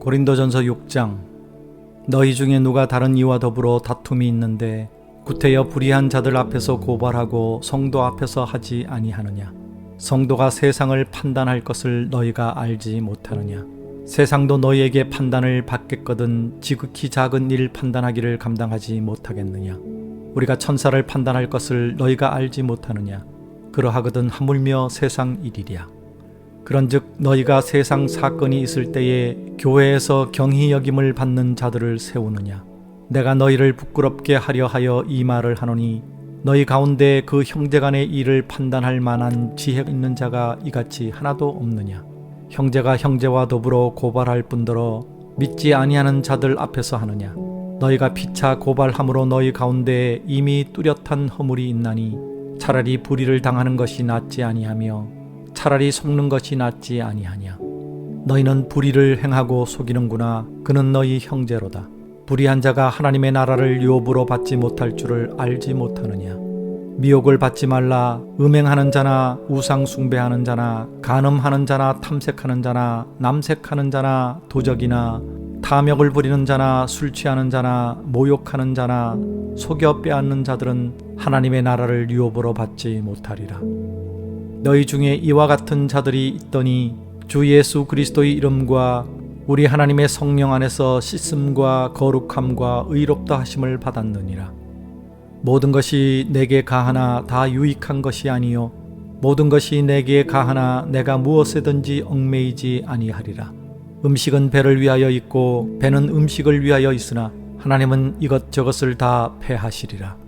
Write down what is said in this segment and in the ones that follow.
고린도전서 6장. 너희 중에 누가 다른 이와 더불어 다툼이 있는데 구태여 불의한 자들 앞에서 고발하고 성도 앞에서 하지 아니하느냐? 성도가 세상을 판단할 것을 너희가 알지 못하느냐? 세상도 너희에게 판단을 받겠거든 지극히 작은 일 판단하기를 감당하지 못하겠느냐? 우리가 천사를 판단할 것을 너희가 알지 못하느냐? 그러하거든 하물며 세상 일이랴 그런즉 너희가 세상 사건이 있을 때에 교회에서 경히 여김을 받는 자들을 세우느냐? 내가 너희를 부끄럽게 하려 하여 이 말을 하노니 너희 가운데 그 형제간의 일을 판단할 만한 지혜 있는 자가 이같이 하나도 없느냐? 형제가 형제와 더불어 고발할 뿐더러 믿지 아니하는 자들 앞에서 하느냐? 너희가 피차 고발함으로 너희 가운데 이미 뚜렷한 허물이 있나니 차라리 불의를 당하는 것이 낫지 아니하며 차라리 속는 것이 낫지 아니하냐. 너희는 불의를 행하고 속이는구나. 그는 너희 형제로다. 불의한 자가 하나님의 나라를 유업으로 받지 못할 줄을 알지 못하느냐. 미혹을 받지 말라. 음행하는 자나 우상 숭배하는 자나 간음하는 자나 탐색하는 자나 남색하는 자나 도적이나 탐욕을 부리는 자나 술 취하는 자나 모욕하는 자나 속여 빼앗는 자들은 하나님의 나라를 유업으로 받지 못하리라. 너희 중에 이와 같은 자들이 있더니 주 예수 그리스도의 이름과 우리 하나님의 성령 안에서 씻음과 거룩함과 의롭다 하심을 받았느니라. 모든 것이 내게 가하나 다 유익한 것이 아니요 모든 것이 내게 가하나 내가 무엇에든지 얽매이지 아니하리라. 음식은 배를 위하여 있고 배는 음식을 위하여 있으나 하나님은 이것저것을 다 패하시리라.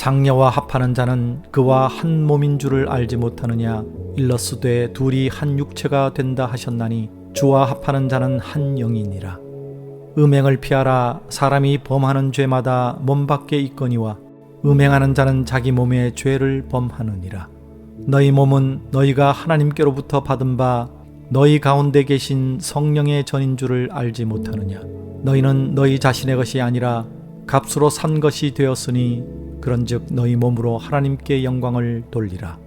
장녀와 합하는 자는 그와 한 몸인 줄을 알지 못하느냐? 일러스되 둘이 한 육체가 된다 하셨나니 주와 합하는 자는 한 영이니라. 음행을 피하라 사람이 범하는 죄마다 몸 밖에 있거니와 음행하는 자는 자기 몸에 죄를 범하느니라. 너희 몸은 너희가 하나님께로부터 받은 바 너희 가운데 계신 성령의 전인 줄을 알지 못하느냐. 너희는 너희 자신의 것이 아니라 값으로 산 것이 되었으니 그런즉 너희 몸으로 하나님께 영광을 돌리라.